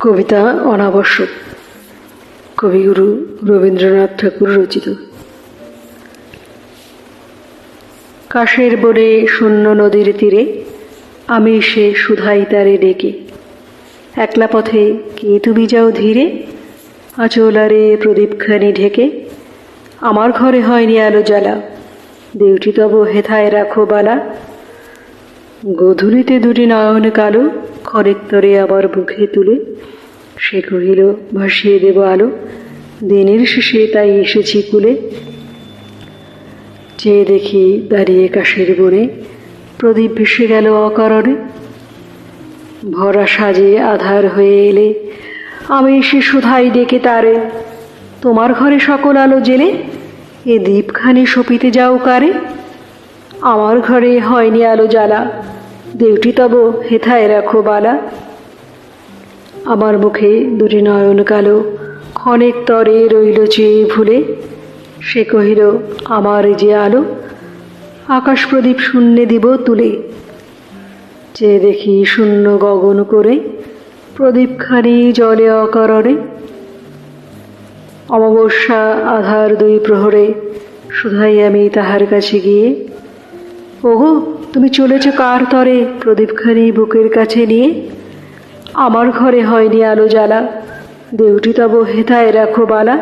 কবিতা অনাবশ্যক। কবিগুরু রবীন্দ্রনাথ ঠাকুর রচিত। কাশের বনে শূন্য নদীর তীরে আমি সে সুধাই তারে ডেকে। একলা পথে কে তুমি যাও ধীরে? আচলারে প্রদীপখানি ঢেকে। আমার ঘরে হয়নি আলো জ্বালা। দেউটি তব হেথায় রাখো বালা। গধূলিতে দুটি নয়ন কালো খরেক তরে আবার বুকে তুলে। সে কহিল, ভাসিয়ে দেব আলো, দিনের শেষে তাই এসেছি কুলে। চেয়ে দেখি দাঁড়িয়ে কাশের বনে, প্রদীপ ভেসে গেল অকারণে। ভরা সাজে আধার হয়ে এলে, আমি সে সুধাই ডেকে তারে, তোমার ঘরে সকল আলো জেলে, এ দ্বীপখানি সপিতে যাও কারে। আমার ঘরে হয়নি আলো জ্বালা। দেউটি তব হেথায় রাখো বালা। আমার মুখে দুটি নয়ন কালো। ক্ষণেক তরে রইল চেয়ে ভুলে। সে কহিল, আমার যে আলো, আকাশ প্রদীপ শূন্যে দিব তুলে। চেয়ে দেখি শূন্য গগন করে, প্রদীপখানি জলে অকারণে। অমাবস্যা আধার দুই প্রহরে, শুধাই আমি তাহার কাছে গিয়ে ওগো তুমি চলেছ কার তরে? প্রদীপখানি বুকের কাছে নিয়ে। আমার ঘরে হয়নি আলো জ্বালা। দেউটি তব হেথায় রাখো বালা।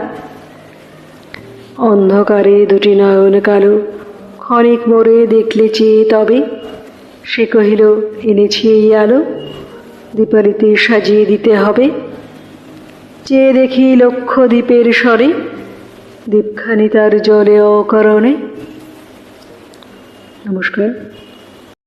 অন্ধকারে দুটি নয়ন কালো। ক্ষণিক মোড়ে দেখলে চেয়ে তবে। সে কহিল, এনেছি এই আলো। দীপালিতে সাজিয়ে দিতে হবে। চেয়ে দেখি লক্ষ দ্বীপের স্বরে। দীপখানি তার জলে অকারণে नमस्कार